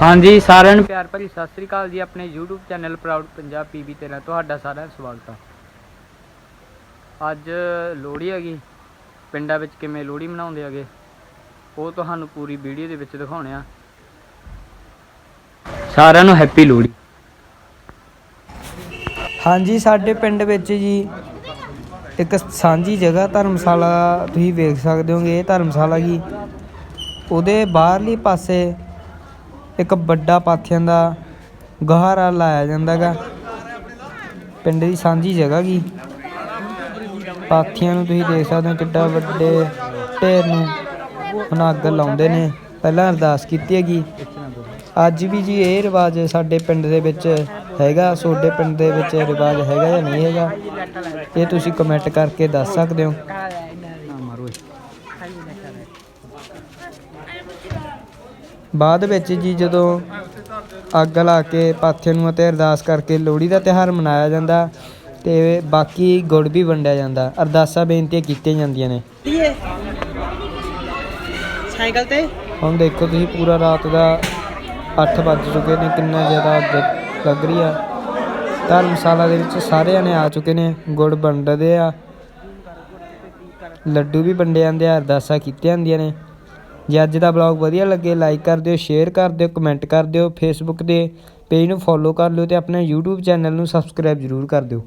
ਹਾਂਜੀ ਸਾਰਿਆਂ ਨੂੰ ਪਿਆਰ ਭਰੀ ਸਤਿ ਸ੍ਰੀ ਅਕਾਲ ਜੀ ਆਪਣੇ YouTube channel proud Punjab PB 13 ਤੁਹਾਡਾ ਸਾਰਿਆਂ ਦਾ ਸਵਾਗਤ ਹੈ ਅੱਜ ਲੋਹੜੀ ਹੈਗੀ ਪਿੰਡਾਂ ਵਿੱਚ ਕਿਵੇਂ ਲੋਹੜੀ ਮਨਾਉਂਦੇ ਹੈਗੇ ਉਹ ਤੁਹਾਨੂੰ ਪੂਰੀ ਵੀਡੀਓ ਦੇ ਵਿੱਚ ਦਿਖਾਉਣੇ ਆ। ਸਾਰਿਆਂ ਨੂੰ ਹੈਪੀ ਲੋਹੜੀ। ਹਾਂਜੀ ਸਾਡੇ ਪਿੰਡ ਵਿੱਚ ਜੀ ਇੱਕ ਸਾਂਝੀ ਜਗ੍ਹਾ ਧਰਮਸ਼ਾਲਾ ਤੁਸੀਂ ਵੇਖ ਸਕਦੇ ਹੋਗੇ ਇਹ ਧਰਮਸ਼ਾਲਾ ਜੀ ਉਹਦੇ ਬਾਹਰਲੀ ਪਾਸੇ ਇੱਕ ਵੱਡਾ ਪਾਥੀਆਂ ਦਾ ਗਹਾਰਾ ਲਾਇਆ ਜਾਂਦਾਗਾ। ਪਿੰਡ ਦੀ ਸਾਂਝੀ ਜਗ੍ਹਾ ਗੀ ਪਾਥੀਆਂ ਨੂੰ ਤੁਸੀਂ ਦੇਖ ਸਕਦੇ ਹੋ ਕਿੱਡਾ ਵੱਡੇ ਢੇਰ ਨੂੰ ਹੁਣ ਅੱਗ ਲਾਉਂਦੇ ਨੇ। ਪਹਿਲਾਂ ਅਰਦਾਸ ਕੀਤੀ ਹੈਗੀ। ਅੱਜ ਵੀ ਜੀ ਇਹ ਰਿਵਾਜ ਸਾਡੇ ਪਿੰਡ ਦੇ ਵਿੱਚ ਹੈਗਾ। ਤੁਹਾਡੇ ਪਿੰਡ ਦੇ ਵਿੱਚ ਰਿਵਾਜ ਹੈਗਾ ਜਾਂ ਨਹੀਂ ਹੈਗਾ, ਇਹ ਤੁਸੀਂ ਕਮੈਂਟ ਕਰਕੇ ਦੱਸ ਸਕਦੇ ਹੋ। ਬਾਅਦ ਵਿੱਚ ਜੀ ਜਦੋਂ ਅੱਗ ਲਾ ਕੇ ਪਾਥੇ ਨੂੰ ਅਤੇ ਅਰਦਾਸ ਕਰਕੇ ਲੋਹੜੀ ਦਾ ਤਿਉਹਾਰ ਮਨਾਇਆ ਜਾਂਦਾ ਤੇ ਬਾਕੀ ਗੁੜ ਵੀ ਵੰਡਿਆ ਜਾਂਦਾ ਅਰਦਾਸਾਂ ਬੇਨਤੀਆਂ ਕੀਤੀਆਂ ਜਾਂਦੀਆਂ ਨੇ। ਸਾਈਕਲ ਤੇ? ਹੁਣ ਦੇਖੋ ਤੁਸੀਂ ਪੂਰਾ ਰਾਤ ਦਾ 8 ਵੱਜ ਚੁੱਕੇ ਨੇ ਕਿੰਨਾ ਜ਼ਿਆਦਾ ਅੱਗ ਲੱਗ ਰਹੀ ਆ। ਧਰਮਸ਼ਾਲਾ ਦੇ ਵਿੱਚ ਸਾਰੇ ਜਣੇ ਆ ਚੁੱਕੇ ਨੇ ਗੁੜ ਵੰਡਦੇ ਆ। ਲੱਡੂ ਵੀ ਵੰਡੇ ਜਾਂਦੇ ਆ ਅਰਦਾਸਾਂ ਕੀਤੀਆਂ ਜਾਂਦੀਆਂ ਨੇ। ਜੇ ਅੱਜ ਦਾ ਵਲੌਗ ਵਧੀਆ ਲੱਗੇ ਲਾਈਕ ਕਰ ਦਿਓ ਸ਼ੇਅਰ ਕਰ ਦਿਓ ਕਮੈਂਟ ਕਰ ਦਿਓ ਫੇਸਬੁੱਕ ਦੇ ਪੇਜ ਨੂੰ ਫੋਲੋ ਕਰ ਲਿਓ ਤੇ ਆਪਣੇ YouTube ਚੈਨਲ ਨੂੰ ਸਬਸਕ੍ਰਾਈਬ ਜ਼ਰੂਰ ਕਰ ਦਿਓ।